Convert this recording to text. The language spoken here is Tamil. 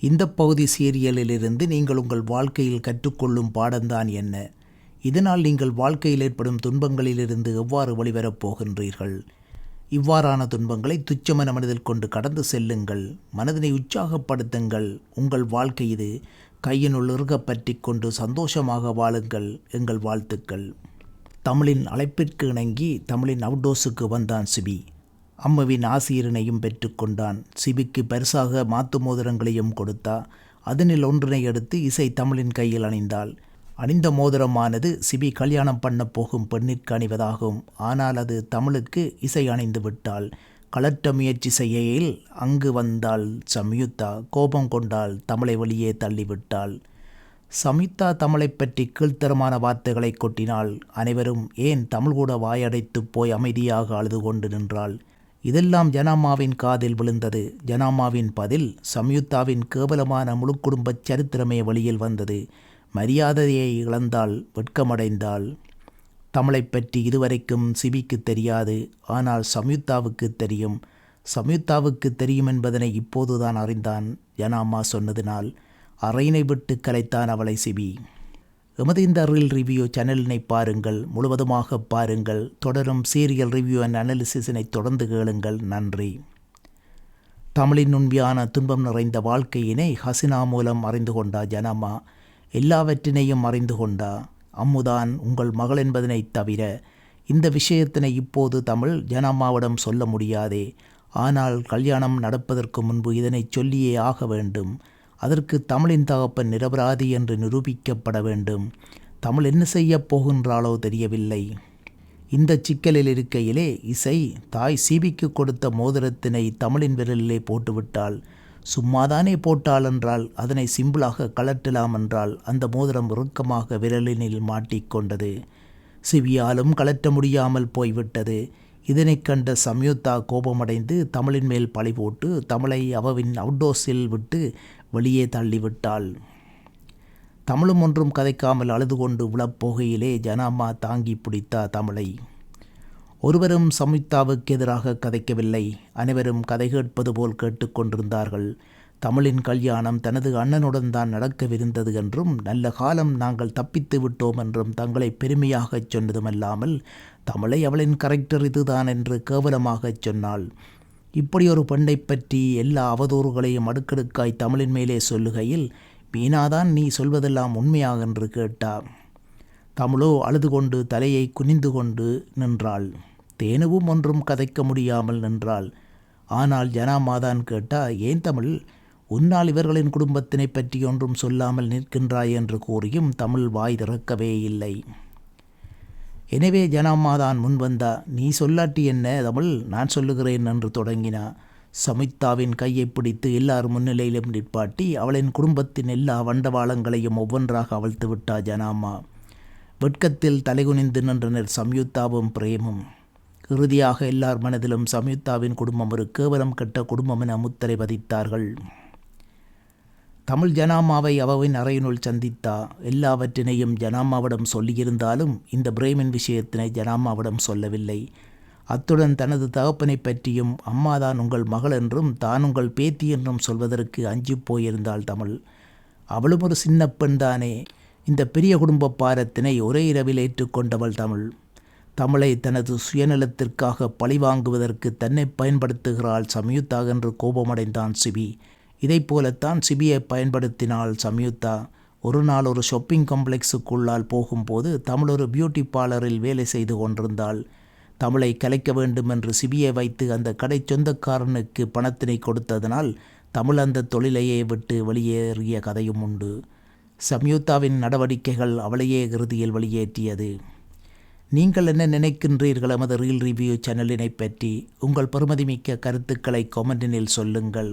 இந்த பகுதி சீரியலிலிருந்து நீங்கள் உங்கள் வாழ்க்கையில் கற்றுக்கொள்ளும் பாடம்தான் என்ன? இதனால் நீங்கள் வாழ்க்கையில் ஏற்படும் துன்பங்களிலிருந்து எவ்வாறு வழிவரப் போகின்றீர்கள்? இவ்வாறான துன்பங்களை துச்சமன மனதில் கொண்டு கடந்து செல்லுங்கள். மனதினை உற்சாகப்படுத்துங்கள். உங்கள் வாழ்க்கை இது கையினுள் இறுக பற்றி கொண்டு சந்தோஷமாக வாழுங்கள். எங்கள் வாழ்த்துக்கள். தமிழின் அழைப்பிற்கு இணங்கி தமிழின் அவுட்டோஸுக்கு வந்தான் சிபி. அம்மாவின் ஆசீரினையும் பெற்றுக்கொண்டான் சிபிக்கு பரிசாக மாத்து மோதிரங்களையும் கொடுத்தா அதனில் ஒன்றினை எடுத்து இசை தமிழின் கையில் அணிந்தாள். அணிந்த மோதிரமானது சிபி கல்யாணம் பண்ண போகும் பெண்ணிற்கு அணிவதாகும். ஆனால் அது தமிழுக்கு இசை அணிந்து விட்டாள். கலட்ட முயற்சி செய்யையில் அங்கு வந்தாள் சம்யுக்தா கோபம் கொண்டால் தமிழை வெளியே தள்ளிவிட்டாள். சம்யுக்தா தமிழை பற்றி கீழ்த்தரமான வார்த்தைகளை கொட்டினாள். அனைவரும் ஏன் தமிழ் கூட வாயடைத்து போய் அமைதியாக அழுது கொண்டு நின்றாள்? இதெல்லாம் ஜனாமாவின் காதில் விழுந்தது. ஜனாமாவின் பதில் சம்யுக்தாவின் கேவலமான முழு குடும்ப சரித்திரமே வெளியில் வந்தது. மரியாதையை இழந்தால் வெட்கமடைந்தாள். தமிழை பற்றி இதுவரைக்கும் சிபிக்கு தெரியாது. ஆனால் சம்யுக்தாவுக்கு தெரியும். சம்யுக்தாவுக்கு தெரியும் என்பதனை இப்போதுதான் அறிந்தான் ஜனாமா சொன்னதினால். அறையினை விட்டு கலைத்தான் அவளை சிபி. எமது இந்த ரீல் ரிவ்யூ சேனலினை பாருங்கள் முழுவதுமாக பாருங்கள் தொடரும் சீரியல் ரிவ்யூ அண்ட் அனாலிசிஸினை தொடர்ந்து கேளுங்கள். நன்றி. தமிழின் உண்மையான துன்பம் நிறைந்த வாழ்க்கையினை ஹசினா மூலம் அறிந்து கொண்டா ஜனமா? எல்லாவற்றினையும் அறிந்து கொண்டா? அம்முதான் உங்கள் மகள் என்பதனை தவிர இந்த விஷயத்தினை இப்போது தமிழ் ஜனம்மாவிடம் சொல்ல முடியாதே. ஆனால் கல்யாணம் நடப்பதற்கு முன்பு இதனை சொல்லியே ஆக வேண்டும். அதற்கு தமிழின் தகப்பன் நிரபராதி என்று நிரூபிக்கப்பட வேண்டும். தமிழ் என்ன செய்யப் போகின்றாளோ தெரியவில்லை. இந்த சிக்கலில் இருக்கையிலே இசை தாய் சீபிக்கு கொடுத்த மோதிரத்தினை தமிழின் விரலிலே போட்டுவிட்டாள். சும்மாதானே போட்டாள் என்றால் அதனை சிம்பிளாக கலட்டலாம் என்றால் அந்த மோதிரம் இறுக்கமாக விரலினில் மாட்டிக்கொண்டது. சிவியாலும் கலட்ட முடியாமல் போய்விட்டது. இதனைக் கண்ட சம்யுக்தா கோபமடைந்து தமிழின் மேல் பழி போட்டு தமிழை அவவின் அவுட்டோஸில் விட்டு வெளியே தள்ளிவிட்டாள். தமிழும் ஒன்றும் கதைக்காமல் அழுது கொண்டு விழப்போகையிலே ஜனாமா தாங்கி பிடித்தா தமிழை. ஒருவரும் சம்யுக்தாவுக்கு எதிராக கதைக்கவில்லை. அனைவரும் கதை கேட்பது போல் கேட்டுக்கொண்டிருந்தார்கள் தமிழின் கல்யாணம் தனது அண்ணனுடன் தான் நடக்கவிருந்தது என்றும் நல்ல காலம் நாங்கள் தப்பித்து விட்டோம் என்றும் தங்களை பெருமையாகச் சொன்னதுமல்லாமல் தமிழை அவளின் கரெக்டர் இதுதான் என்று கேவலமாகச் சொன்னாள். இப்படி ஒரு பெண்ணை பற்றி எல்லா அவதூறுகளையும் அடுக்கடுக்காய் தமிழின் மேலே சொல்லுகையில் மீனாதான் நீ சொல்வதெல்லாம் உண்மையாக என்று கேட்டார் தமிழோ அழுது கொண்டு தலையை குனிந்து கொண்டு நின்றாள். தேனுவும் ஒன்றும் கதைக்க முடியாமல் நின்றாள். ஆனால் ஜனாமாதான் கேட்டா ஏன் தமிழ்? உன்னால் இவர்களின் குடும்பத்தினை பற்றி ஒன்றும் சொல்லாமல் நிற்கின்றாய் என்று கூறியும் தமிழ் வாய் திறக்கவே இல்லை. எனவே ஜனாமாதான் முன்வந்தா நீ சொல்லாட்டி என்ன? தமிழ் நான் சொல்லுகிறேன் என்று தொடங்கினா. சமித்தாவின் கையை பிடித்து எல்லார் முன்னிலையிலும் நிற்பாட்டி அவளின் குடும்பத்தின் எல்லா வண்டவாளங்களையும் ஒவ்வொன்றாக அவிழ்த்து விட்டா ஜனாமா வெட்கத்தில் தலைகுனிந்து நின்றனர் சம்யுக்தாவும் பிரேமும். இறுதியாக எல்லார் மனதிலும் சம்யுக்தாவின் குடும்பம் ஒரு கேவலம் கெட்ட குடும்பம் என முத்திரை பதித்தார்கள். தமிழ் ஜனாமாவை அவவின் அறையினுள் சந்தித்தா எல்லாவற்றினையும் ஜனாமாவிடம் சொல்லியிருந்தாலும் இந்த பிரேமின் விஷயத்தினை ஜனாமாவிடம் சொல்லவில்லை. அத்துடன் தனது தகப்பனை பற்றியும் அம்மாதான் உங்கள் மகள் என்றும் தான் உங்கள் பேத்தி என்றும் சொல்வதற்கு அஞ்சு போயிருந்தாள் தமிழ். அவளும் ஒரு சின்ன பெண் தானே. இந்த பெரிய குடும்ப பாரத்தினை ஒரே இரவில் ஏற்றுக்கொண்டவள் தமிழ். தமிழை தனது சுயநலத்திற்காக பழிவாங்குவதற்கு தன்னை பயன்படுத்துகிறாள் சம்யுக்தா என்று கோபமடைந்தான் சிவி இதை போலத்தான் சிபியை பயன்படுத்தினால் சம்யுக்தா ஒரு நாள் ஒரு ஷாப்பிங் காம்ப்ளெக்ஸுக்குள்ளால் போகும்போது தமிழ் ஒரு பியூட்டி பார்லரில் வேலை செய்து கொண்டிருந்தாள். தமிழை கலைக்க வேண்டும் என்று சிபியை வைத்து அந்த கடை சொந்தக்காரனுக்கு பணத்தினை கொடுத்ததனால் தமிழ் அந்த தொழிலையே விட்டு வெளியேறிய கதையும் உண்டு. சம்யுக்தாவின் நடவடிக்கைகள் அவளையே இறுதியில் வெளியேற்றியது. நீங்கள் என்ன நினைக்கின்றீர்கள் எமது ரீல் ரிவ்யூ சேனலினை பற்றி? உங்கள் பெருமதிமிக்க கருத்துக்களை கொமெண்டினில் சொல்லுங்கள்.